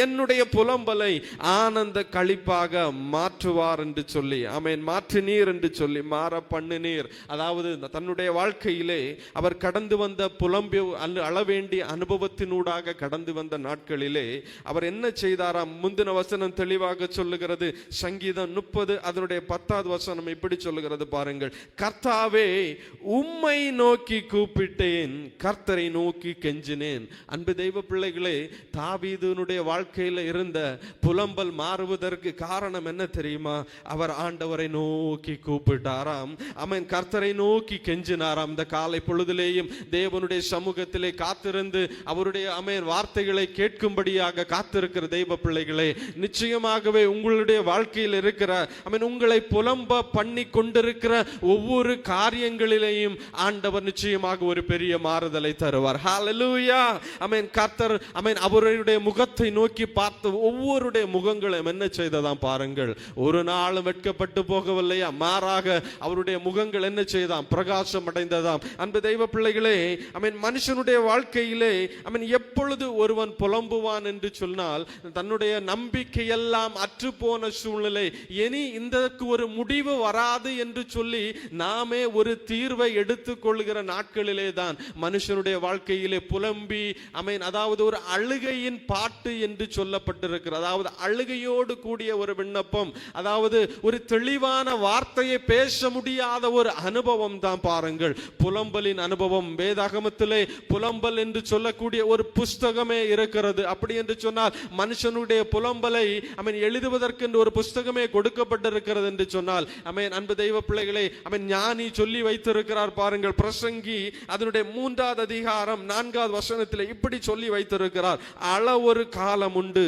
என்னுடைய புலம்பலை ஆனந்த களிப்பாக மாற்றுவார் என்று சொல்லி ஆமேன் மாற்று நீர் என்று சொல்லி மாற பண்ணு நீர். அதாவது தன்னுடைய வாழ்க்கையிலே அவர் கடந்து வந்த புலம்பி அல்ல- அளவேண்டிய அனுபவத்தினூடாக கடந்து வந்த நாட்களிலே அவர் என்ன செய்தாராம்? முந்தின வசனம் தெளிவாக சொல்லுகிறது சங்கீதம் முப்பது அதனுடைய பத்தாவது வசனம் இப்படி சொல்லுகிறது பாருங்கள். கர்த்தாவே உம்மை நோக்கி கூப்பிட்டேன் கர்த்தரை நோக்கி கெஞ்சினேன். அன்பு தெய்வ பிள்ளைகளே தாவீதுனுடைய வாழ்க்கையில் இருந்த புலம்பல் மாறுவதற்கு காரணம் என்ன தெரியுமா? அவர் ஆண்டவரை நோக்கி கூப்பிட்டாராம். அவன் கர்த்தரை நோக்கி கெஞ்சினாராம். இந்த காலை பொழுதிலேயும் தேவனுடைய சமூகத்திலே காத்திருந்து அவருடைய அமேன் வார்த்தைகளை கேட்கும்படியாக காத்திருக்கிற தெய்வ பிள்ளைகளே நிச்சயமாகவே உங்களுடைய வாழ்க்கையில் இருக்கிற அமேன் உங்களை புலம்ப பண்ணி கொண்டிருக்கிற ஒவ்வொரு காரியங்களிலேயும் ஆண்டவர் நிச்சயமாக ஒரு பெரிய மாறுதலை தருவார். ஹalleluya அமேன் கர்த்தர் அமேன் அவருடைய முகத்தை நோக்கி பார்த்து ஒவ்வொருடைய முகங்களையும் என்ன செய்ததாம் பாருங்கள். ஒரு நாளும் வெட்கப்பட்டு போகவில்லையா? மாறாக அவருடைய முகங்கள் என்ன செய்தாம்? பிரகாசம் அடைந்ததாம். அன்பு தெய்வ பிள்ளைகளே அமீன் மனுஷனுடைய வாழ்க்கையிலே அமீன் எப்பொழுது ஒருவன் புலம்புவான் என்று சொன்னால் தன்னுடைய நம்பிக்கையெல்லாம் அற்றுப்போன சூழ்நிலை இனி இந்தக்கு ஒரு முடிவு வராது என்று சொல்லி நாமே ஒரு தீர்வை எடுத்துக்கொள்கிற நாட்களிலே தான் மனுஷனுடைய வாழ்க்கையிலே புலம்பி அமீன் அதாவது ஒரு அழுகையின் பாட்டு என்று சொல்லப்பட்டிருக்கிறது. அதாவது அழுகையோடு கூடிய ஒரு விண்ணப்பம் அதாவது ஒரு தெளிவான வார்த்தையை பேச முடியாத ஒரு அனுபவம் தான் பாருங்கள். புலம்பலின் அனுபவம் வேதாகமத்திலே புலம்பல் என்று சொல்லக்கூடிய ஒரு புஸ்தகமே இருக்கிறது. அப்படி என்று சொன்னால் மனுஷனுடைய புலம்பலை அவன் எழுதுவதற்கு என்று ஒரு புஸ்தகமே கொடுக்கப்பட்டிருக்கிறது என்று சொன்னால் அவன் அன்பு தெய்வ பிள்ளைகளை அவன் ஞானி சொல்லி வைத்திருக்கிறார் பாருங்கள். பிரசங்கி அதனுடைய மூன்றாவது அதிகாரம் நான்காவது வசனத்தில் இப்படி சொல்லி வைத்திருக்கிறார். அள ஒரு காலம் உண்டு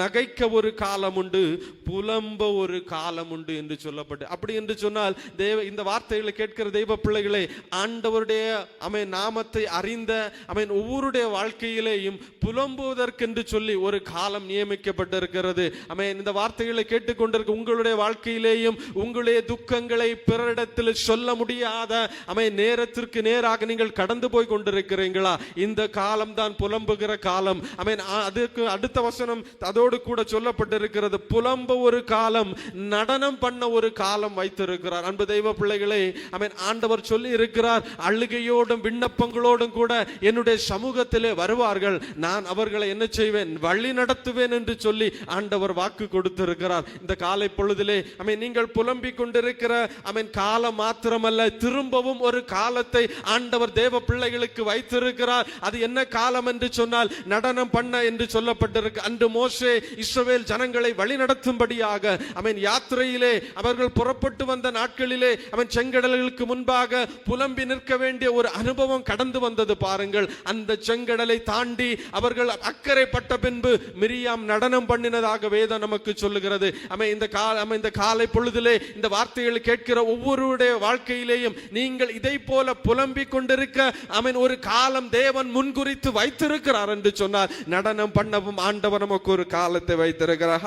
நகைக்க ஒரு காலம் உண்டு புலம்ப ஒரு காலம் உண்டு என்று சொல்லப்பட்டு. அப்படி என்று சொன்னால் தேவ இந்த வார்த்தைகளை கேட்கிற தெய்வ பிள்ளைகளே ஆண்டவருடைய அமை நாமத்தை அறிந்த அமேன் ஒவ்வொருடைய வாழ்க்கையிலேயும் புலம்புவதற்கென்று சொல்லி ஒரு காலம் நியமிக்கப்பட்டிருக்கிறது. அமேன் இந்த வார்த்தைகளை கேட்டுக்கொண்டிருக்க உங்களுடைய வாழ்க்கையிலேயும் உங்களுடைய துக்கங்களை பிறரிடத்தில் சொல்ல முடியாத அமை நேரத்திற்கு நேராக நீங்கள் கடந்து போய் கொண்டிருக்கிறீங்களா இந்த காலம் தான் புலம்புகிற காலம். அமேன் அதற்கு அடுத்த வசனம் அதோடு கூட சொல்லப்பட்டிருக்கிறது. புலம்ப ஒரு காலம் நடனம் பண்ண ஒரு காலம் வைத்திருக்கிறார். அன்பு தெய்வ பிள்ளைகளே அமேன் ஆண்டவர் சொல்லி இருக்கிறார் அழுகையோடும் விண்ணப்பங்களோடும் கூட என்னுடைய சமூகத்திலே வருவார்கள். நான் அவர்களை என்ன செய்வேன்? வழி நடத்துவேன் என்று சொல்லி ஆண்டவர் வாக்கு கொடுத்திருக்கிறார். இந்த காலை பொழுதிலே அமேன் நீங்கள் புலம்பிக் கொண்டிருக்கிற அமேன் காலம் மாத்திரமல்ல திரும்பவும் ஒரு காலத்தை ஆண்டவர் தேவ பிள்ளைகளுக்கு வைத்திருக்கிறார். அது என்ன காலம் என்று சொன்னால் நடனம் பண்ண என்று சொல்லப்பட்டிருக்க அன்று மோசே இஸ்ரவேல் ஜனங்களை வழிநடத்தும்படியாக அவன் யாத்திரையிலே அவர்கள் புறப்பட்டு வந்த நாட்களிலே அவன் செங்கடல்களுக்கு முன்பாக புலம்பி நிற்க வேண்டிய ஒரு அனுபவம் கடந்து வந்தது பாருங்கள். அந்த செங்கடலை தாண்டி அவர்கள் அக்கறைப்பட்ட பின்பு மிரியாம் நடனம் பண்ணினதாக வேதம் நமக்கு சொல்லுகிறது. அவன் இந்த கால அவன் இந்த காலை பொழுதிலே இந்த வார்த்தைகளை கேட்கிற ஒவ்வொருடைய வாழ்க்கையிலேயும் நீங்கள் இதை போல புலம்பிக் கொண்டிருக்க அவன் ஒரு காலம் தேவன் முன்குறித்து வைத்திருக்கிறார் என்று சொன்னார். நடனம் பண்ணவும் ஆண்டவர் நமக்கு ஒரு காலத்தை வைத்திருக்கிறார்.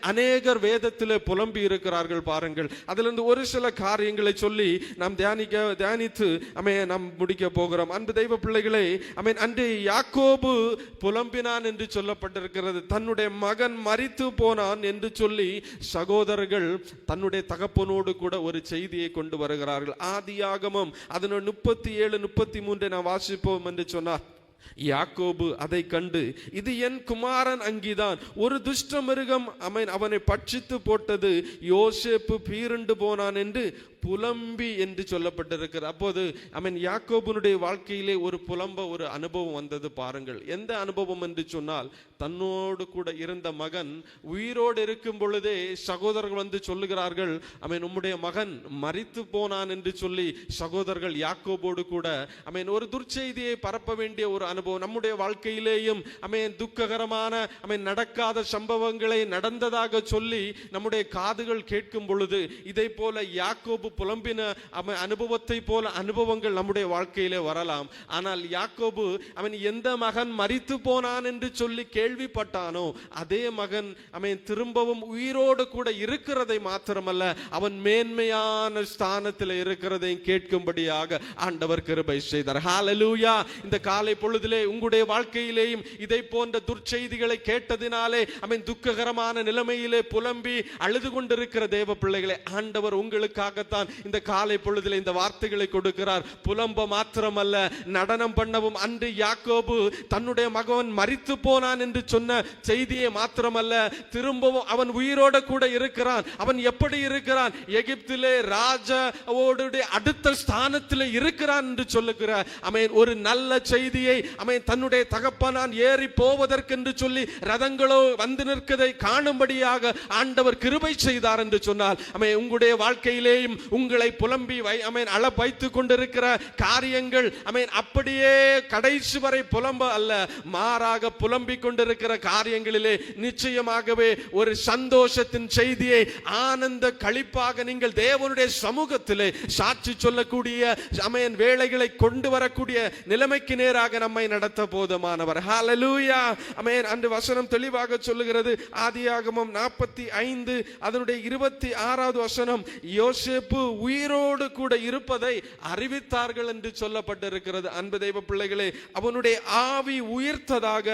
அநேகர் வேதத்திலே புலம்பி இருக்கிறார்கள் பாருங்கள். அதிலிருந்து ஒரு சில காரியங்களை சொல்லி நாம் தியானிக்க தியானித்து அமே நாம் முடிக்க போகிறோம். அன்பு தெய்வ பிள்ளைகளே அமேன் அன்று யாக்கோபு புலம்பினான் என்று சொல்லப்பட்டிருக்கிறது. தன்னுடைய மகன் மறித்து போனான் என்று சொல்லி சகோதரர்கள் தன்னுடைய தகப்பனோடு கூட ஒரு செய்தியை கொண்டு வருகிறார்கள். ஆதியாகமம் அதனுடைய முப்பத்தி ஏழு முப்பத்தி மூன்றை நான் வாசிப்போம் என்று சொன்னார். யாக்கோபு அதை கண்டு இது என் குமாரன் அங்கிதான். ஒரு துஷ்ட மிருகம் அவன் அவனை பட்சித்து போட்டது. யோசேப்பு பீருண்டு போனான் என்று புலம்பி என்று சொல்லப்பட்டிருக்கிறது. அப்போது அவன் யாக்கோபனுடைய வாழ்க்கையிலே ஒரு புலம்ப ஒரு அனுபவம் வந்தது பாருங்கள். எந்த அனுபவம் என்று சொன்னால் தன்னோடு கூட இருந்த மகன் உயிரோடு இருக்கும் பொழுதே சகோதரர்கள் வந்து சொல்லுகிறார்கள் அவன் உம்முடைய மகன் மறித்து போனான் என்று சொல்லி சகோதரர்கள் யாக்கோபோடு கூட அவன் ஒரு துர்ச்செய்தியை பரப்ப வேண்டிய ஒரு அனுபவம். நம்முடைய வாழ்க்கையிலேயும் அவன் துக்ககரமான அவன் நடக்காத சம்பவங்களை நடந்ததாக சொல்லி நம்முடைய காதுகள் கேட்கும் பொழுது இதை போல யாக்கோபு புலம்பின அவன் அனுபவத்தை போல அனுபவங்கள் நம்முடைய வாழ்க்கையிலே வரலாம். ஆனால் யாக்கோபு அவன் எந்த மகன் மறித்து போனான் என்று சொல்லி கேள்விப்பட்டானோ அதே மகன் அவன் திரும்பவும் உயிரோடு கூட இருக்கிறதை மாத்திரமல்ல அவன் மேன்மையான ஸ்தானத்தில் இருக்கிறதை கேட்கும்படியாக ஆண்டவர் கிருபை செய்தார். ஹாலலூயா இந்த காலை பொழுதிலே உங்களுடைய வாழ்க்கையிலேயும் இதை போன்ற துர்ச்செய்திகளை கேட்டதினாலே அவன் துக்ககரமான நிலைமையிலே புலம்பி அழுது கொண்டிருக்கிற தேவ பிள்ளைகளை ஆண்டவர் உங்களுக்காகத்தான் இந்த காலை பொழுதில் இந்த வார்த்தைகளை கொடுக்கிறார். புலம்ப மாத்திரமல்ல நடனம் பண்ணவும் அன்று யாக்கோபு தன்னுடைய மகவன் மரித்து போனான் என்று சொன்ன செய்தியை மாத்திரமல்ல திரும்பவும் அவன் உயிரோட கூட இருக்கிறான். அவன் எப்படி இருக்கிறான்? எகிப்திலே ராஜாவோடைய அடுத்த ஸ்தானத்தில் இருக்கிறான் என்று சொல்லுகிற அவன் ஒரு நல்ல செய்தியை அவன் தன்னுடைய தகப்பனான் ஏறி போவதற்கென்று சொல்லி ரதங்களோ வந்து நிற்கதை காணும்படியாக ஆண்டவர் கிருபை செய்தார் என்று சொன்னால் அவன் உங்களுடைய வாழ்க்கையிலேயும் உங்களை புலம்பி வை அவன் அள வைத்துக் கொண்டிருக்கிற காரியங்கள் அவன் அப்படியே கடைசி வரை புலம்ப அல்ல. மாறாக புலம்பிக் கொண்டிருக்கிற காரியங்களிலே நிச்சயமாகவே ஒரு சந்தோஷத்தின் செய்தியை ஆனந்த களிப்பாக நீங்கள் தேவனுடைய சமூகத்திலே சாட்சி சொல்லக்கூடிய அமேன் வேலைகளை கொண்டு வரக்கூடிய நிலைமைக்கு நேராக நம்மை நடத்த போதுமானவர். ஹாலலூயா அமேன் அன்று வசனம் தெளிவாக சொல்லுகிறது. ஆதியாகமம் நாற்பத்தி ஐந்து அதனுடைய இருபத்தி ஆறாவது வசனம் யோசேப்பு உயிரோடு கூட இருப்பதை அறிவித்தார்கள் என்று சொல்லப்பட்டிருக்கிறது. அன்பு தெய்வ பிள்ளைகளே அவனுடைய ஆவி உயிர்த்ததாக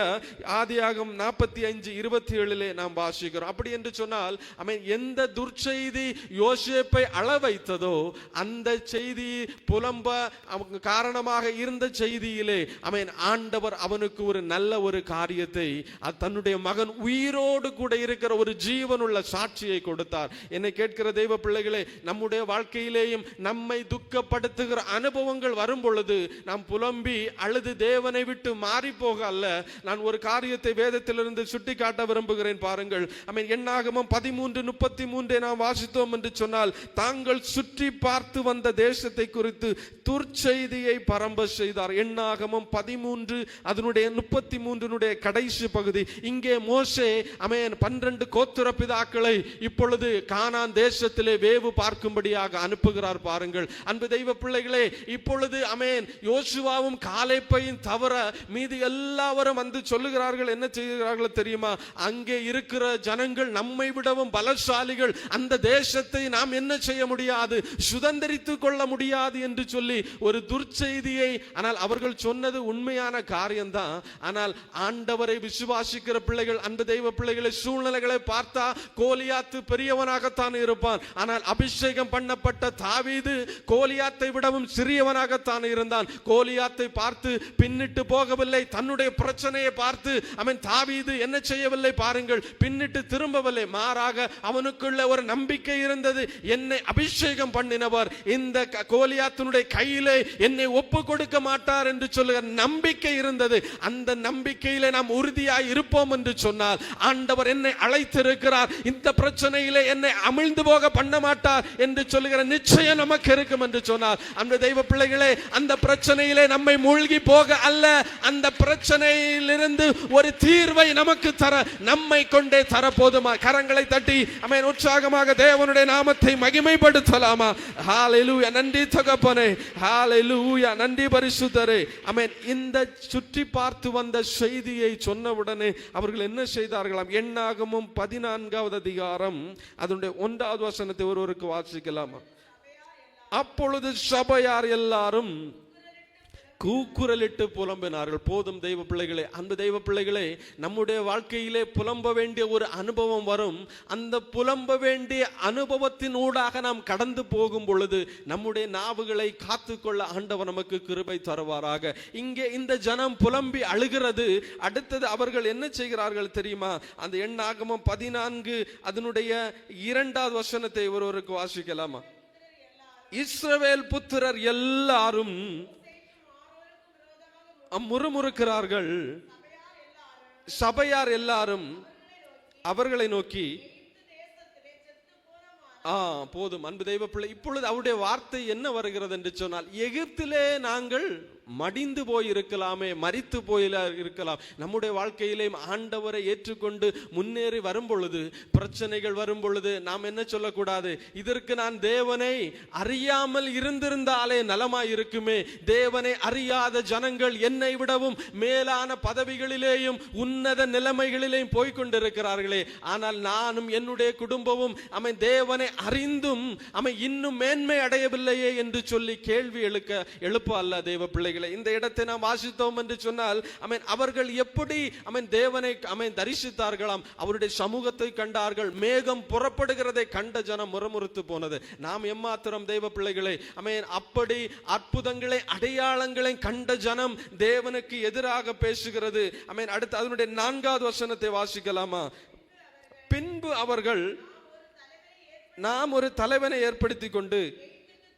ஆதியாகம் நாற்பத்தி அஞ்சு இருபத்தி ஏழிலே நாம் வாசிக்கிறோம். அப்படி என்று சொன்னால் அவன் எந்த துர்ச்செய்தி யோசேப்பை அள வைத்ததோ அந்த செய்தி புலம்ப அவங்க காரணமாக இருந்த செய்தியிலே அவன் ஆண்டவர் அவனுக்கு ஒரு நல்ல ஒரு காரியத்தை தன்னுடைய மகன் உயிரோடு கூட இருக்கிற ஒரு ஜீவனுள்ள சாட்சியை கொடுத்தார். என்னை கேட்கிற தெய்வ பிள்ளைகளே நம்முடைய வாழ்க்கையிலேயும் நம்மை துக்கப்படுத்துகிற அனுபவங்கள் வரும் பொழுது நாம் புலம்பி அழுது தேவனை விட்டு மாறி போக அல்ல. நான் ஒரு காரியத்தை வேதத்திலிருந்து சுட்டி காட்ட விரும்புகிறேன் பாருங்கள். அமீன் எண்ணாகமம் பதிமூன்று முப்பத்தி மூன்றை நாம் வாசித்தோம் என்று சொன்னால் தாங்கள் சுற்றி பார்த்து வந்த தேசத்தை குறித்து துர்ச்செய்தியை பரம்ப செய்தார். எண்ணாகமம் பதிமூன்று அதனுடைய முப்பத்தி மூன்றினுடைய கடைசி பகுதி. இங்கே மோசே அமேன் பன்னிரண்டு கோத்திர பிதாக்களை இப்பொழுது கானான் தேசத்திலே வேவு பார்க்கும்படியாக வழியாக அனுப்புகிறார் பாருங்கள். அன்பு தெய்வ பிள்ளைகளே இப்பொழுது அமேன் யோசுவாவும் காலைப்பையும் தவிர மீதி எல்லாவரும் வந்து சொல்லுகிறார்கள் என்ன செய்கிறார்கள் தெரியுமா? அங்கே இருக்கிற ஜனங்கள் நம்மை விடவும் பலசாலிகள் அந்த தேசத்தை நாம் என்ன செய்ய முடியாது சுதந்திரித்துக் கொள்ள முடியாது என்று சொல்லி ஒரு துர்ச்செய்தியை ஆனால் அவர்கள் சொன்னது உண்மையான காரியம்தான். ஆனால் ஆண்டவரை விசுவாசிக்கிற பிள்ளைகள் அன்பு தெய்வ பிள்ளைகளை சூழ்நிலைகளை பார்த்தா கோலியாத்து பெரியவனாகத்தான் இருப்பான். ஆனால் அபிஷேகம் பண்ண பண்ணப்பட்ட தாவீது கோலியாத்தை விடவும் சிறியவனாகத்தான் இருந்தான். கோலியாத்தை பார்த்து பின்னிட்டு போகவில்லை. தன்னுடைய பிரச்சனையை பார்த்து அவன் தாவீது என்ன செய்யவில்லை பாருங்கள். பின்னிட்டு திரும்பவில்லை. மாறாக அவனுக்குள்ள ஒரு நம்பிக்கை இருந்தது. என்னை அபிஷேகம் பண்ணினவர். இந்த கோலியாத்தினுடைய கையிலே என்னை ஒப்பு கொடுக்க மாட்டார் என்று சொல்லுகிற நம்பிக்கை இருந்தது. அந்த நம்பிக்கையிலே நாம் உறுதியாய் இருப்போம் என்று சொன்னால் ஆண்டவர் என்னை அழைத்திருக்கிறார். இந்த பிரச்சனையிலே என்னை அமிழ்ந்து போக பண்ண மாட்டார் என்று சொல்லுகிற நிச்சயம் நமக்கு இருக்கும் என்று சொன்னார். அந்த தெய்வ பிள்ளைகளே அந்த பிரச்சனையிலே நம்மை மூழ்கி போக அல்ல. அந்த பிரச்சனையிலிருந்து ஒரு தீர்வை நமக்கு தர நம்மை கொண்டே தர போதுமா கரங்களை தட்டி அமேன் உற்சாகமாக தேவனுடைய நாமத்தை மகிமைப்படுத்தலாமா? ஹாலெலூயா நன்றி தகப்பனே. ஹாலெலூயா நன்றி பரிசுத்தரே. அமேன். இந்த சுற்றி பார்த்து வந்த செய்தியை சொன்னவுடனே அவர்கள் என்ன செய்தார்களாம்? எண்ணாகமும் பதினான்காவது அதிகாரம் அதனுடைய ஒன்றாவது வசனத்தை ஒருவருக்கு வாசிக்கலாம். அப்பொழுது சபையார் எல்லாரும் கூக்குரலிட்டு புலம்பினார்கள். போதும் தெய்வ பிள்ளைகளே அந்த தெய்வ பிள்ளைகளே நம்முடைய வாழ்க்கையிலே புலம்ப வேண்டிய ஒரு அனுபவம் வரும். அந்த புலம்ப வேண்டிய அனுபவத்தின் ஊடாக நாம் கடந்து போகும் பொழுது நம்முடைய நாவுகளை காத்துக்கொள்ள ஆண்டவர் நமக்கு கிருபை தருவாராக. இங்கே இந்த ஜனம் புலம்பி அழுகிறது. அடுத்தது அவர்கள் என்ன செய்கிறார்கள் தெரியுமா? அந்த எண்ணாகமம் பதினான்கு அதனுடைய இரண்டாவது வசனத்தை ஒருவருக்கு வாசிக்கலாமா? இஸ்ரவேல் புத்திரர் எல்லாரும் முறுமுறுக்கிறார்கள் சபையார் எல்லாரும் அவர்களை நோக்கி ஆ போதும் அன்பு தெய்வ பிள்ளை இப்பொழுது அவருடைய வார்த்தை என்ன வருகிறது? என்று சொன்னால் எகிப்திலே நாங்கள் மடிந்து போய் இருக்கலாமே மரித்து இருக்கலாம். நம்முடைய வாழ்க்கையிலே ஆண்டவரை ஏற்றுக்கொண்டு முன்னேறி வரும் பொழுது பிரச்சனைகள் வரும் பொழுது நாம் என்ன சொல்லக்கூடாது? இதற்கு நான் தேவனை அறியாமல் இருந்திருந்தாலே நலமாய் இருக்குமே தேவனை அறியாத ஜனங்கள் என்னை விடவும் மேலான பதவிகளிலேயும் உன்னத நிலைமைகளிலேயும் போய்கொண்டிருக்கிறார்களே. ஆனால் நானும் என்னுடைய குடும்பமும் அவன் தேவனை அறிந்தும் அவன் இன்னும் மேன்மை அடையவில்லையே என்று சொல்லி கேள்வி எழுக்க எழுப்ப அல்ல தேவ பிள்ளைகள். பிள்ளைகளை இந்த இடத்தை நாம் வாசித்தோம் என்று சொன்னால் அமீன் அவர்கள் எப்படி அமீன் தேவனை அமீன் தரிசித்தார்களாம்? அவருடைய சமூகத்தை கண்டார்கள். மேகம் புறப்படுகிறதை கண்ட ஜனம் முறமுறுத்து போனது. நாம் எம்மாத்திரம் தேவ பிள்ளைகளை அமீன் அப்படி அற்புதங்களை அடையாளங்களை கண்ட ஜனம் தேவனுக்கு எதிராக பேசுகிறது. அமீன் அடுத்து அதனுடைய நான்காவது வசனத்தை வாசிக்கலாமா? பின்பு அவர்கள் நாம் ஒரு தலைவனை ஏற்படுத்தி கொண்டு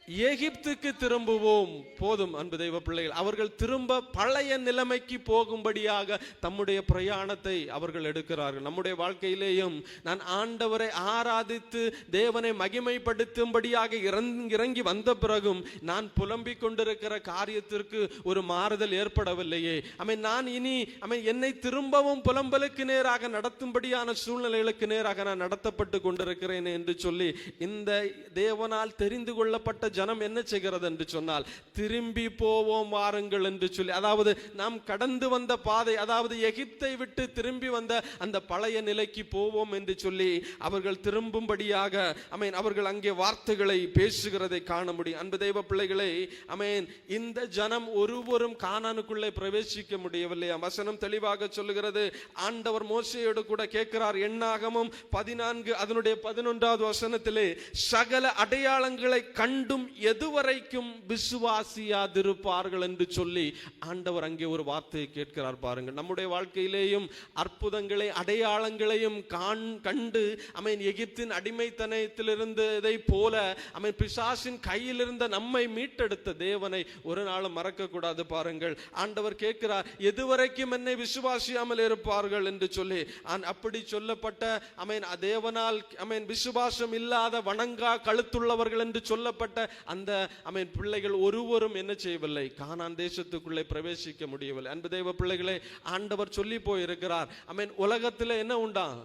எகிப்துக்கு திரும்புவோம். போதும் அன்பு தெய்வ பிள்ளைகள். அவர்கள் திரும்ப பழைய நிலைமைக்கு போகும்படியாக தம்முடைய பிரயாணத்தை அவர்கள் எடுக்கிறார்கள். நம்முடைய வாழ்க்கையிலேயும் நான் ஆண்டவரை ஆராதித்து தேவனை மகிமைப்படுத்தும்படியாக இறங்கி இறங்கி வந்த பிறகும் நான் புலம்பிக் கொண்டிருக்கிற காரியத்திற்கு ஒரு மாறுதல் ஏற்படவில்லையே. அமை நான் இனி அமை என்னை திரும்பவும் புலம்பலுக்கு நேராக நடத்தும்படியான சூழ்நிலைகளுக்கு நேராக நான் நடத்தப்பட்டு கொண்டிருக்கிறேன் என்று சொல்லி இந்த தேவனால் தெரிந்து கொள்ளப்பட்ட ஜனம் என்ன செய்கிறது என்று சொன்னால் திரும்பி போவோம் வாருங்கள் என்று சொல்லி அதாவது நாம் கடந்து வந்த பாதை அதாவது எகிப்தை விட்டு திரும்பி வந்த அந்த பழைய நிலைக்கு போவோம் என்று சொல்லி அவர்கள் திரும்பும்படியாக அமேன் அவர்கள் அங்கே வார்த்தைகளை பேசுகிறதை காண முடியும். அன்பு தெய்வ பிள்ளைகளை அமேன் இந்த ஜனம் ஒருவரும் காணானுக்குள்ளே பிரவேசிக்க முடியவில்லையா வசனம் தெளிவாக சொல்லுகிறது ஆண்டவர் மோசையோடு கூட கேட்கிறார் எண்ணாகமும் பதினான்கு அதனுடைய பதினொன்றாவது வசனத்திலே சகல அடையாளங்களை கண்டும் எதுவரைக்கும் விசுவாசியாதிருப்பார்கள் என்று சொல்லி ஆண்டவர் அங்கே ஒரு வார்த்தையை கேட்கிறார் பாருங்கள். நம்முடைய வாழ்க்கையிலேயும் அற்புதங்களை அடையாளங்களையும் காண் கண்டு அமீன் எகிப்தின் அடிமைத்தனத்திலிருந்து இதை போல அமீன் பிசாசின் கையிலிருந்த நம்மை மீட்டெடுத்த தேவனை ஒரு நாளும் மறக்கக்கூடாது பாருங்கள். ஆண்டவர் கேட்கிறார் எதுவரைக்கும் என்னை விசுவாசியாமல் இருப்பார்கள்? என்று சொல்லி ஆன் அப்படி சொல்லப்பட்ட அமீன் தேவனால் அமீன் விசுவாசம் இல்லாத வணங்கா கழுத்துள்ளவர்கள் என்று சொல்லப்பட்ட அந்த அமேன் பிள்ளைகள் ஒருவரும் என்ன செய்யவில்லை. கானான் தேசத்துக்குள்ளே பிரவேசிக்க முடியவில்லை. அன்பு தெய்வ பிள்ளைகளை ஆண்டவர் சொல்லி போயிருக்கிறார். அமேன் உலகத்தில் என்ன உண்டா?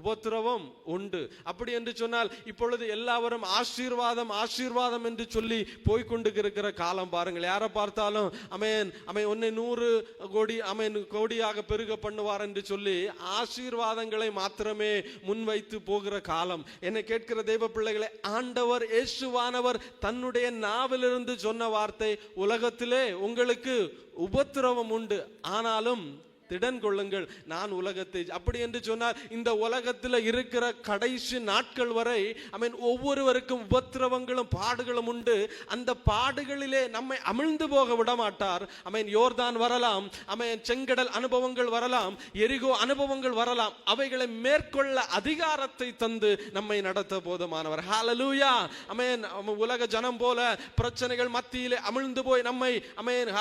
உபத்திரவம் உண்டு. அப்படி என்று சொன்னால் இப்பொழுது எல்லாவரும் ஆசீர்வாதம் ஆசீர்வாதம் என்று சொல்லி போய்கொண்டு இருக்கிற காலம் பாருங்கள். யாரை பார்த்தாலும் அமேன் அமேன் உன்னை நூறு கோடி அமேன் கோடியாக பெருக பண்ணுவார் என்று சொல்லி ஆசீர்வாதங்களை மாத்திரமே முன்வைத்து போகிற காலம். என்னை கேட்கிற தெய்வ பிள்ளைகளை ஆண்டவர் இயேசுவானவர் தன்னுடைய நாவிலிருந்து சொன்ன வார்த்தை உலகத்திலே உங்களுக்கு உபத்திரவம் உண்டு. ஆனாலும் திடன் கொள்ளுங்கள் நான் உலகத்தை அப்படி என்று சொன்னால் இந்த உலகத்தில் இருக்கிற கடைசி நாட்கள் வரை ஐ மீன் ஒவ்வொருவருக்கும் உபத்திரவங்களும் பாடுகளும் உண்டு. அந்த பாடுகளிலே நம்மை அமிழ்ந்து போக விட மாட்டார் ஐ மீன் யோர்தான் வரலாம் ஐ மீன் செங்கடல் அனுபவங்கள் வரலாம் எரிகோ அனுபவங்கள் வரலாம். அவைகளை மேற்கொள்ள அதிகாரத்தை தந்து நம்மை நடத்த போதுமானவர். ஹாலலூயா ஐ மீன் உலக ஜனம் போல பிரச்சனைகள் மத்தியிலே அமிழ்ந்து போய் நம்மை ஐ மீன்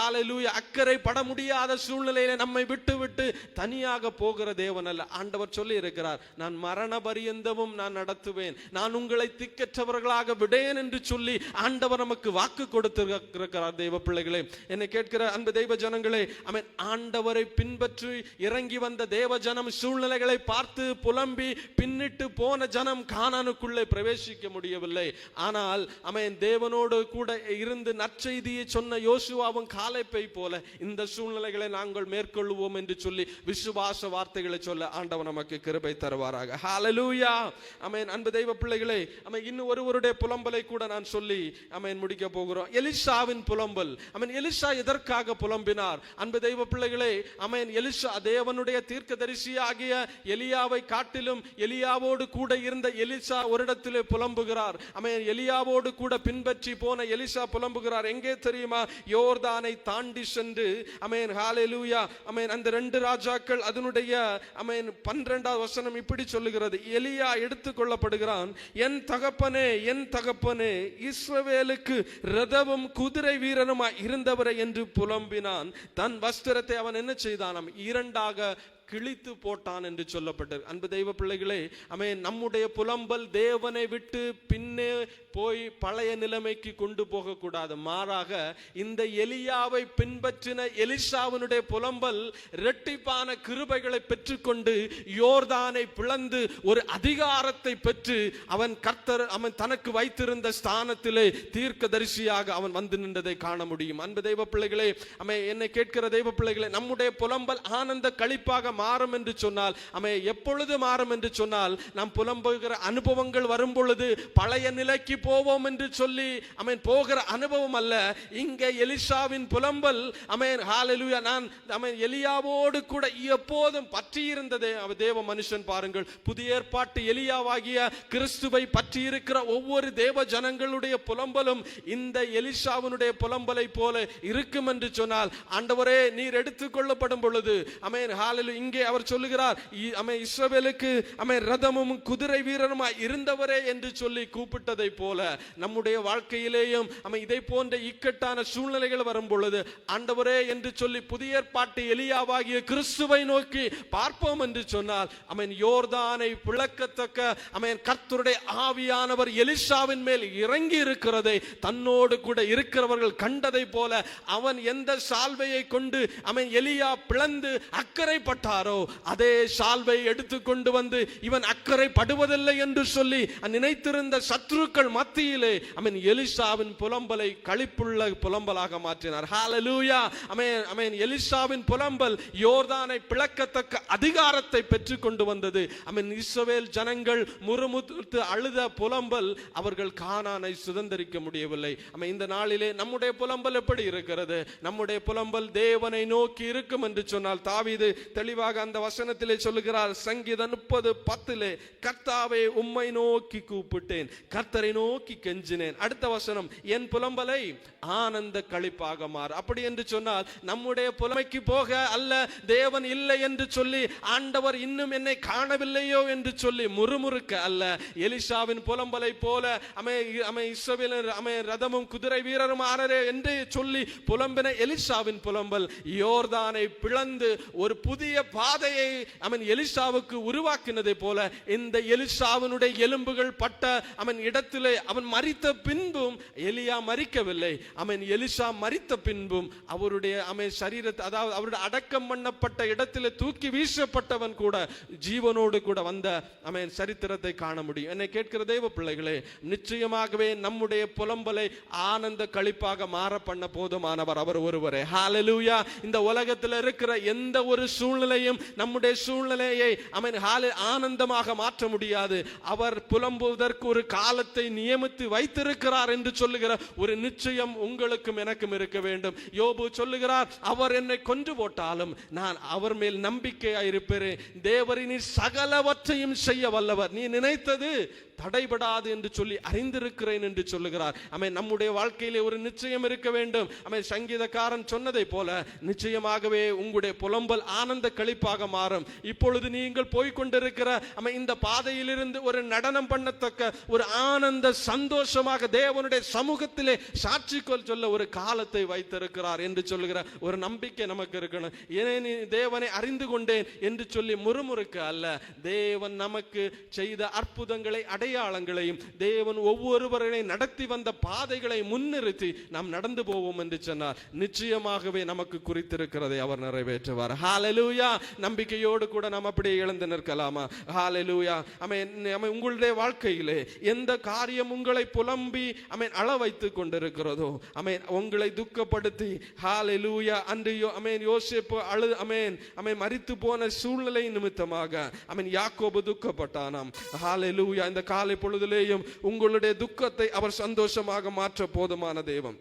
அக்கறை பட முடியாத சூழ்நிலையில நம்மை விட்டு விட்டு தனியாக போகிற தேவன் அல்ல ஆண்டவர் சொல்லி இருக்கிறார் நான் மரண பரியந்தமும் நான் நடத்துவேன். நான் உங்களை திக்கற்றவர்களாக விடேன் என்று சொல்லி ஆண்டவர் நமக்கு வாக்கு கொடுத்திருக்கிறார் தெய்வ பிள்ளைகளே. என்னை கேட்கிற அன்பு தெய்வ ஜனங்களே அவன் ஆண்டவரை பின்பற்றி இறங்கி வந்த தேவ ஜனம் சூழ்நிலைகளை பார்த்து புலம்பி பின்னிட்டு போன ஜனம் காணானுக்குள்ளே பிரவேசிக்க முடியவில்லை. ஆனால் அவன் தேவனோடு கூட இருந்து நற்செய்தியை சொன்ன யோசுவாவும் காலைப்பை போல இந்த சூழ்நிலைகளை நாங்கள் மேற்கொள்வோம் என்று சொல்லி விசுவாச வார்த்தைகளை சொல்ல ஆண்டவன் நமக்கு கிருபை தருவாராக. ஹாலலூயா ஆமென் அன்பு தெய்வ பிள்ளைகளே ஆமென் இன்னும் ஒருவருடைய புலம்பலை கூட நான் சொல்லி ஆமென் முடிக்க போகிறோம். எலிஷாவின் புலம்பல் ஆமென் எலிஷா எதற்காக புலம்பினார்? அன்பு தெய்வ பிள்ளைகளே ஆமென் எலிஷா தேவனுடைய தீர்க்கதரிசியாகிய எலியாவை காட்டிலும் எலியாவோடு கூட இருந்த எலிசா ஒரு இடத்திலே புலம்புகிறார். ஆமென் எலியாவோடு கூட பின்பற்றி போன எலிசா புலம்புகிறார். எங்கே தெரியுமா? யோர்தானை தாண்டி சென்று ஆமென் ஹalleluya ஆமென் அந்த ரெண்டு ராஜாக்கள் அதனுடைய ஆமென் பன்னிரெண்டாவது வசனம் இப்படி சொல்லுகிறது. எலியா எடுத்துக்கொள்ளப்படுகிறான் என் தகப்பனே என் தகப்பனே இஸ்ரவேலுக்கு ரதமும் குதிரை வீரனுமாய் இருந்தவரை என்று புலம்பினான். தன் வஸ்திரத்தை அவன் என்ன செய்தானாம்? இரண்டாக கிழித்து போட்டான் என்று சொல்லப்பட்டது. அன்பு தெய்வ பிள்ளைகளே அமே நம்முடைய புலம்பல் தேவனை விட்டு பின்னே போய் பழைய நிலைமைக்கு கொண்டு போகக்கூடாது. மாறாக இந்த எலியாவை பின்பற்றின எலிஷாவினுடைய புலம்பல் இரட்டிப்பான கிருபைகளை பெற்றுக்கொண்டு யோர்தானை பிளந்து ஒரு அதிகாரத்தை பெற்று அவன் கர்த்தர் அவன் தனக்கு வைத்திருந்த ஸ்தானத்திலே தீர்க்கதரிசியாக அவன் வந்து நின்றதை காண முடியும். அன்பு தெய்வ பிள்ளைகளே அமை என்னை கேட்கிற தெய்வ பிள்ளைகளே நம்முடைய புலம்பல் ஆனந்த கழிப்பாக மாறும் என்று சொன்னால் அமை எப்பொழுது மாறும் என்று சொன்னால் நாம் புலம்புகிற அனுபவங்கள் வரும் பொழுது பழைய நிலைக்கு போவோம் என்று சொல்லி அமேன் போகிற அனுபவம் அல்ல. இங்கே எலிஷாவின் புலம்பல் அமேன் ஹாலலுயா நான் அமேன் எலியாவோடு கூட எப்போதும் பற்றி இருந்ததே அவ தேவ மனுஷன் பாருங்கள் புதிய ஏற்பாட்டு எலியாவாகிய கிறிஸ்துவை பற்றி இருக்கிற ஒவ்வொரு தேவ ஜனங்களுடைய புலம்பலும் இந்த எலிஷாவினுடைய புலம்பலை போல இருக்கும் என்று சொன்னால் ஆண்டவரே நீர் எடுத்துக்கொள்ளப்படும் பொழுது அமேன் ஹalleluya இங்கே அவர் சொல்லுகிறார் அமை இஸ்ரவேலுக்கு அமை ரதமும் குதிரை வீரருமாய் இருந்தவரே என்று சொல்லி கூப்பிட்டதை போல நம்முடைய வாழ்க்கையிலேயும் அமை இதை போன்ற இக்கட்டான சூழ்நிலைகள் வரும் பொழுது ஆண்டவரே என்று சொல்லி புதிய ஏற்பாட்டு எலியாவாகிய கிறிஸ்துவை நோக்கி பார்ப்போம் என்று சொன்னால் அமேன் யோர்தானை பிளக்கத்தக்க அமேன் கர்த்தருடைய ஆவியானவர் எலிசாவின் மேல் இறங்கி இருக்கிறதை தன்னோடு கூட இருக்கிறவர்கள் கண்டதை போல அவன் எந்த சால்வையை கொண்டு அவன் எலியா பிளந்து அக்கறைப்பட்டாரோ அதே சால்வை எடுத்து கொண்டு வந்து இவன் அக்கறை படுவதில்லை என்று சொல்லி நினைத்திருந்த சத்ருக்கள் மத்தியிலே அமீன் எலிசாவின் புலம்பலை கழிப்புள்ள புலம்பலாக மாற்றினார். ஹாலலூயா அமேன் அமேன் எலிசாவின் புலம்பல் யோர்தானை பிளக்கத்தக்க அதிகாரத்தை பெற்று கொண்டு வந்தது. அமீன் இஸ்ரவேல் ஜனங்கள் முறுமுத்து அழுத புலம்பல் அவர்கள் கானானை சுதந்திரிக்க முடியவில்லை. அமை இந்த நாளிலே நம்முடைய புலம்பல் எப்படி இருக்கிறது? நம்முடைய புலம்பல் தேவனை நோக்கி இருக்கும் என்று சொன்னால் தாவிது தெளிவாக அந்த வசனத்திலே சொல்லுகிறார் சங்கீத முப்பது பத்திலே கர்த்தாவை உம்மை நோக்கி கூப்பிட்டேன் கர்த்தரை நோக்கி கெஞ்சினேன். அடுத்த வசனம் என் புலம்பலை ஆனந்த களிப்பாக மாறு அப்படி என்று சொன்னால் நம்முடைய புலமைக்கு போக அல்ல தேவன் இல்லை என்று சொல்லி ஆண்டவர் இன்னும் என்னை காணவில்லையோ என்று சொல்லி முறுமுறுக்க அல்ல. எலிஷாவின் புலம்பலை போல அமை அமை இஸ்ரவேலர் அமை ரதமும் குதிரை வீரரும் ஆனரே என்று சொல்லி புலம்பின எலிஷாவின் புலம்பல் யோர்தானை பிளந்து ஒரு புதிய பாதையை அவன் எலிஷாவுக்கு உருவாக்கினதை போல இந்த எலிஷாவினுடைய எலும்புகள் பட்ட அவன் இடத்திலே அவன் மறித்த பின்பும் எலியா மறிக்கவில்லை அவன் எலிஷா மறித்த பின்பும் அவருடைய அவன் சரீரத்தை அதாவது அவருடைய அடக்கம் பண்ணப்பட்ட இடத்திலே தூக்கி வீசப்பட்டவன் கூட ஜீவனோடு கூட வந்த அவன் சரித்திரத்தை காண முடியும். என்னை கேட்கிற தெய்வ பிள்ளைகளே நிச்சயமாகவே நம்முடைய புலம்பலை ஆனந்த கழிப்பாக மாற பண்ண போதுமானவர் அவர் ஒருவரே. ஹாலலூயா இந்த உலகத்தில் இருக்கிற எந்த ஒரு சூழ்நிலை சூழ்நிலையும் நம்முடைய சூழ்நிலையை அவன் ஆனந்தமாக மாற்ற முடியாது. அவர் புலம்புவதற்கு ஒரு காலத்தை நியமித்து வைத்திருக்கிறார் என்று சொல்லுகிற ஒரு நிச்சயம் உங்களுக்கும் எனக்கும் இருக்க வேண்டும். யோபு சொல்லுகிறார் அவர் என்னை கொன்று போட்டாலும் நான் அவர் மேல் நம்பிக்கையாயிருப்பேன் தேவரின் சகலவற்றையும் செய்ய வல்லவர். நீ நினைத்தது தடைபடாது என்று சொல்லி அறிந்திருக்கிறேன் என்று சொல்லுகிறார். அமை நம்முடைய வாழ்க்கையிலே ஒரு நிச்சயம் இருக்க வேண்டும். அமை சங்கீதக்காரன் சொன்னதை போல நிச்சயமாகவே உங்களுடைய புலம்பல் ஆனந்த கழிப்பாக மாறும். இப்பொழுது நீங்கள் போய்கொண்டிருக்கிற அமை இந்த பாதையிலிருந்து ஒரு நடனம் பண்ணத்தக்க ஒரு ஆனந்த சந்தோஷமாக தேவனுடைய சமூகத்திலே சாட்சிக்கொள் சொல்ல ஒரு காலத்தை வைத்திருக்கிறார் என்று சொல்லுகிற ஒரு நம்பிக்கை நமக்கு இருக்கணும். ஏனே தேவனை அறிந்து கொண்டேன் என்று சொல்லி முறுமுறுக்க அல்ல. தேவன் நமக்கு செய்த அற்புதங்களை அடையாளங்களையும் தேவன் ஒவ்வொருவர்களையும் நடத்தி வந்த பாதைகளை முன்னிறுத்தி நாம் நடந்து போவோம் என்று சொன்னார். நிச்சயமாகவே நமக்கு குறித்திருக்கிறதை அவர் நிறைவேற்றுவார். ஹாலலூயா நம்பிக்கையோடு கூட நாம் அப்படியே எழுந்து நிற்கலாமா? ஹாலலூயா அமை உங்களுடைய வாழ்க்கையிலே எந்த காரியம் உங்களை புலம்பி அமேன் அள வைத்துக் கொண்டிருக்கிறதோ அமேன் உங்களை துக்கப்படுத்தி ஹாலெலூயா அன்று அமேன் யோசிப்பு அழு அமேன் அமேன் மறித்து போன சூழ்நிலை நிமித்தமாக அமேன் யாக்கோபு துக்கப்பட்டானாம். ஹalleluya இந்த காலை பொழுதிலேயும் உங்களுடைய துக்கத்தை அவர் சந்தோஷமாக மாற்ற போதுமான தேவன்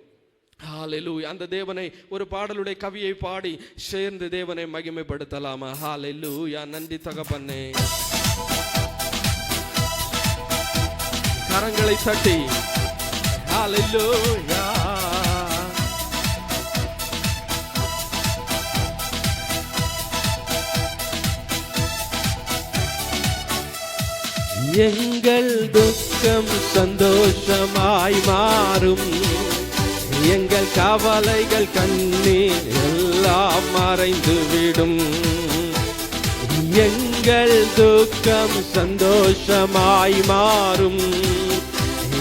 ஹாலெலு அந்த தேவனை ஒரு பாடலுடைய கவியை பாடி சேர்ந்து தேவனை மகிமைப்படுத்தலாமா? ஹாலெலு யா நன்றி தகப்பண்ணே கரங்களை தட்டி. ஹalleluya எங்கள் துக்கம் சந்தோஷமாய் மாறும். எங்கள் கவலைகள் கண்ணீர் எல்லாம் மறைந்துவிடும். எங்கள் துக்கம் சந்தோஷமாய் மாறும்.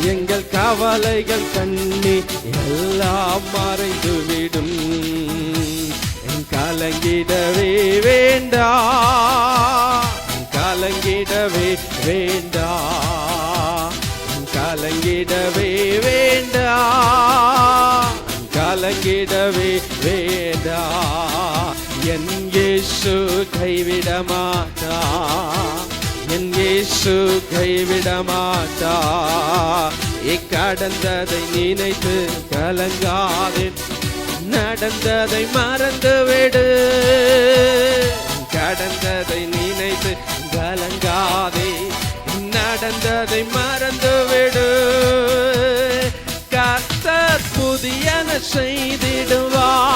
எங்கள் கவலைகள் கண்ணி எல்லாம் மறைந்துவிடும். கலங்கிடவே வேண்டாம் கலங்கிடவே வேண்டா. கலங்கிடவே வேண்டா. கலங்கிடவே வேண்டா. என் இயேசு கைவிட மாட்டா என் இயேசு கைவிட மாட்டா இக்கடந்ததை நினைத்து கலங்காதே. நடந்ததை மறந்துவிடு. கடந்ததை நினைத்து கலங்காதே. நடந்ததை மறந்துவிடு. கர்த்தர் புதியன செய்திடுவா.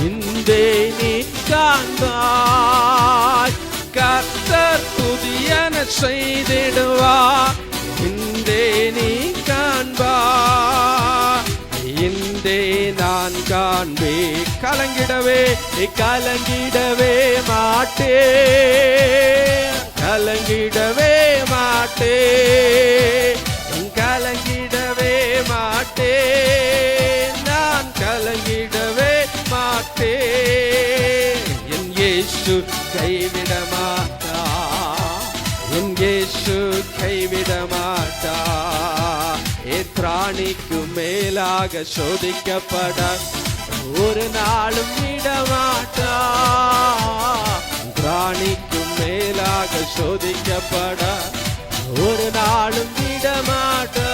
இன்றே நீ காண்பாய். கர்த்தர் புதியன செய்திடுவா. இன்றே நீ காண்பா இன்றே நான் காண்பே. கலங்கிடவே கலங்கிடவே மாட்டே. கலங்கிடவே மாட்டே. கலங்கிடவே மாட்டே. நான் கலங்கிடவே மாட்டே. என் இயேசு கைவிட மாட்டா என் இயேசு கைவிட மாட்டா எத்ராணிக்கு மேலாக சோதிக்கப்பட. ஒரு நாளும் விடமாட்டா. பிராணிக்கு மேலாக சோதிக்கப்பட ஒரு நாளும் விடமாட்டா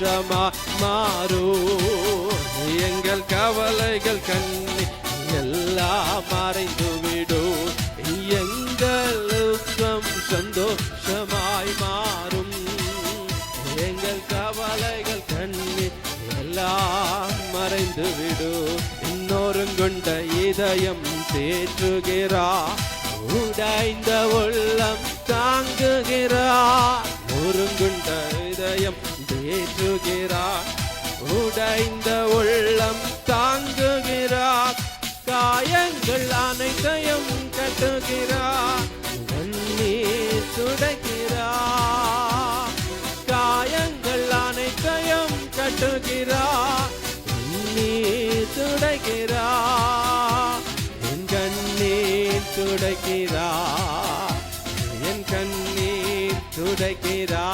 சந்தோஷமா மாறும். எங்கள் கவலைகள் கண்ணி எல்லாம் மறைந்துவிடும். எங்கள் துக்கம் சந்தோஷமாய் மாறும். எங்கள் கவலைகள் கண்ணி எல்லாம் மறைந்துவிடும். இன்னொருங்குண்ட இதயம் தேற்றுகிறா. உடைந்த உள்ள காயங்கள் அனைத்தையும் கட்டுகிறா. நீர் துடைக்கிறா காயங்கள் அனைத்தையும் கட்டுகிறா. நீர் துடைக்கிறா என் கண்ணீர் துடைக்கிறா என் கண்ணீர் துடைக்கிறா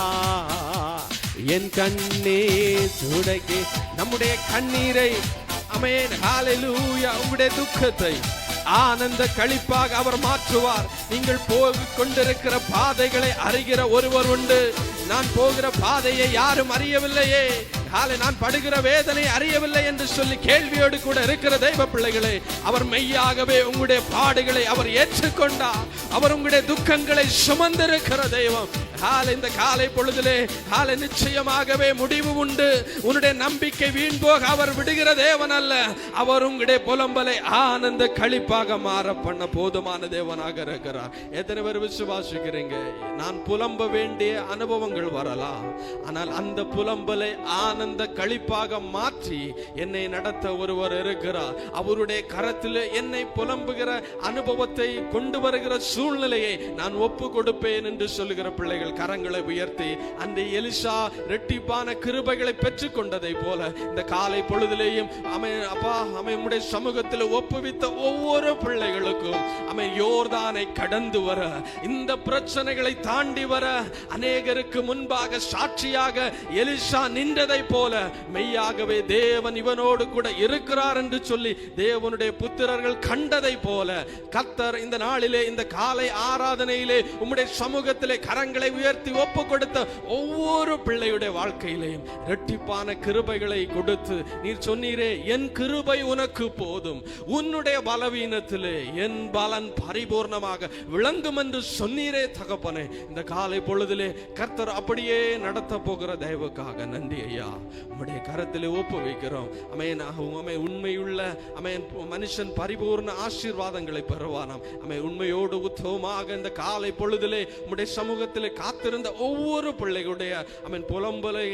என் கண்ணீர் துடைக்கி நம்முடைய கண்ணீரை அமேன் ஹalleluya உங்களுடைய துக்கத்தை ஆனந்த களிப்பாக அவர் மாற்றுவார். நீங்கள் போகிக் கொண்டிருக்கிற பாதைகளை அறிகிற ஒருவர் உண்டு. நான் போகிற பாதையை யாரும் அறியவில்லையே. காலை நான் படுகிற வேதனை அறியவில்லை என்று சொல்லி கேள்வியோடு கூட இருக்கிற தெய்வ பிள்ளைகளே அவர் மெய்யாகவே உங்களுடைய பாடுகளை அவர் ஏற்றுக்கொண்டார். அவர் உங்களுடைய துக்கங்களை சுமந்திருக்கிற தெய்வம். ஹால இந்த காலை பொழுதிலே ஹால நிச்சயமாகவே முடிவு உண்டு. உன்னுடைய நம்பிக்கை வீண் போக அவர் விடுகிற தேவன் அல்ல. அவர் உங்களுடைய புலம்பலை ஆனந்த களிப்பாக மாற பண்ண போதுமான தேவனாக இருக்கிறார். எத்தனை பேர் விசுவாசிக்கிறீங்க? நான் புலம்ப வேண்டிய அனுபவங்கள் வரலாம். ஆனால் அந்த புலம்பலை ஆனந்த களிப்பாக மாற்றி என்னை நடத்த ஒருவர் இருக்கிறார். அவருடைய கரத்தில் என்னை புலம்புகிற அனுபவத்தை கொண்டு வருகிற சூழ்நிலையை நான் ஒப்பு கொடுப்பேன் என்று சொல்லுகிற பிள்ளைகள் நீங்கள் கரங்களை உயர்த்தி அந்த எலிசா ரெட்டிப்பான கிருபைகளை பெற்றுக் கொண்டதை போல இந்த காலை பொழுதிலேயும் அமை அப்பா அமையுடைய சமூகத்தில் ஒப்புவித்த ஒவ்வொரு பிள்ளைகளுக்கும் அமை யோர்தானை கடந்து வர இந்த பிரச்சனைகளை தாண்டி வர அநேகருக்கு முன்பாக சாட்சியாக எலிசா நின்றதை போல மெய்யாகவே தேவன் இவனோடு கூட இருக்கிறார் என்று சொல்லி தேவனுடைய புத்திரர்கள் கண்டதை போல கத்தர் இந்த நாளிலே இந்த காலை ஆராதனையிலே உம்முடைய சமூகத்திலே கரங்களை உயர்த்தி ஒப்பு கொடுத்த ஒவ்வொரு பிள்ளையுடைய வாழ்க்கையிலையும் இரட்டிப்பான கிருபைகளை கொடுத்து நீர் சொன்னீரே என் கிருபை உனக்கு போதும். உன்னுடைய பலவீனத்திலே என் பலன் பரிபூர்ணமாக விளங்கும் என்று சொன்னீரே தகப்பனே. இந்த காலை பொழுதிலே கர்த்தர் அப்படியே நடத்த போகிற தயவுக்காக நன்றி ஐயா. உம்முடைய கரத்திலே ஒப்பு வைக்கிறோம். அமேன். அமை உண்மையுள்ள அமையன் மனுஷன் பரிபூர்ண ஆசீர்வாதங்களை பெறுவானாம். அமை உண்மையோடு உத்தவமாக இந்த காலை பொழுதிலே உம்முடைய சமூகத்திலே காத்திருந்த ஒவ்வொரு பிள்ளைகளுடைய அவன் புலம்பலை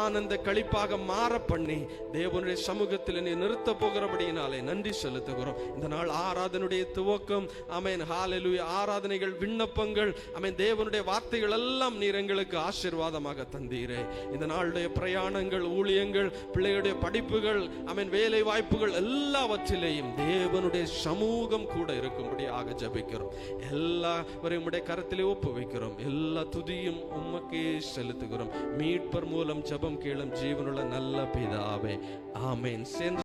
ஆனந்த கழிப்பாக மாற பண்ணி தேவனுடைய சமூகத்தில் நீ நிறுத்த போகிறபடியினாலே நன்றி செலுத்துகிறோம். இந்த நாள் ஆராதனுடைய துவக்கம் அமேன் ஹalleluya ஆராதனைகள் விண்ணப்பங்கள் அமேன் தேவனுடைய வார்த்தைகள் எல்லாம் நீர் எங்களுக்கு ஆசீர்வாதமாக தந்தீரே. இந்த நாளுடைய பிரயாணங்கள் ஊழியங்கள் பிள்ளைகளுடைய படிப்புகள் அமேன் வேலை வாய்ப்புகள் எல்லாவற்றிலேயும் தேவனுடைய சமூகம் கூட இருக்கும்படியாக ஜெபிக்கிறோம். எல்லாவரையும் உடைய கரத்திலே ஒப்பு வைக்கிறோம் எல்லா துதியும் உமக்கே செலுத்துகிறோம். மீட்பர் மூலம் ஜபம் கேளும் ஜீவனுள்ள நல்ல பிதாவே. ஆமேன். சேர்ந்து